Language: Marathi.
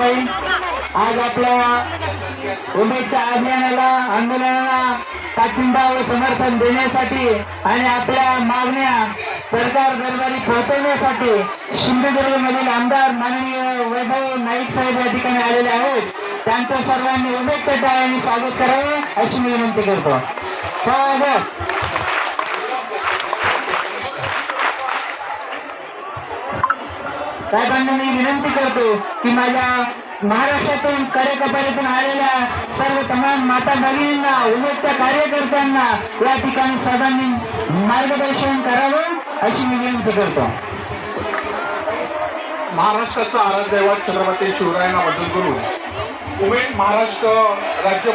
ताई. आज आपल्या उमेदच्या आज्ञानाला आंदोलनाला पाठिंबा व समर्थन देण्यासाठी आणि आपल्या मागण्या सरकार दरबारी पोहोचवण्यासाठी सिंधुदुर्ग मधील आमदार माननीय वैभव नाईक साहेब या ठिकाणी आलेले आहेत. त्यांचं सर्वांनी उमेदच्या टाळ्याने स्वागत करावे अशी मी विनंती करतो. साहेबांना मी विनंती करतो की माझ्या महाराष्ट्रातून कडेकपारीतून आलेल्या सर्व तमाम माता भगिनींना उमेदच्या कार्यकर्त्यांना या ठिकाणी साहेबांनी मार्गदर्शन करावं अशी मी विनंती करतो. महाराष्ट्राचा आराध्यवाद छत्रपती शिवरायांना वंदन करून उमेद महाराष्ट्र राज्य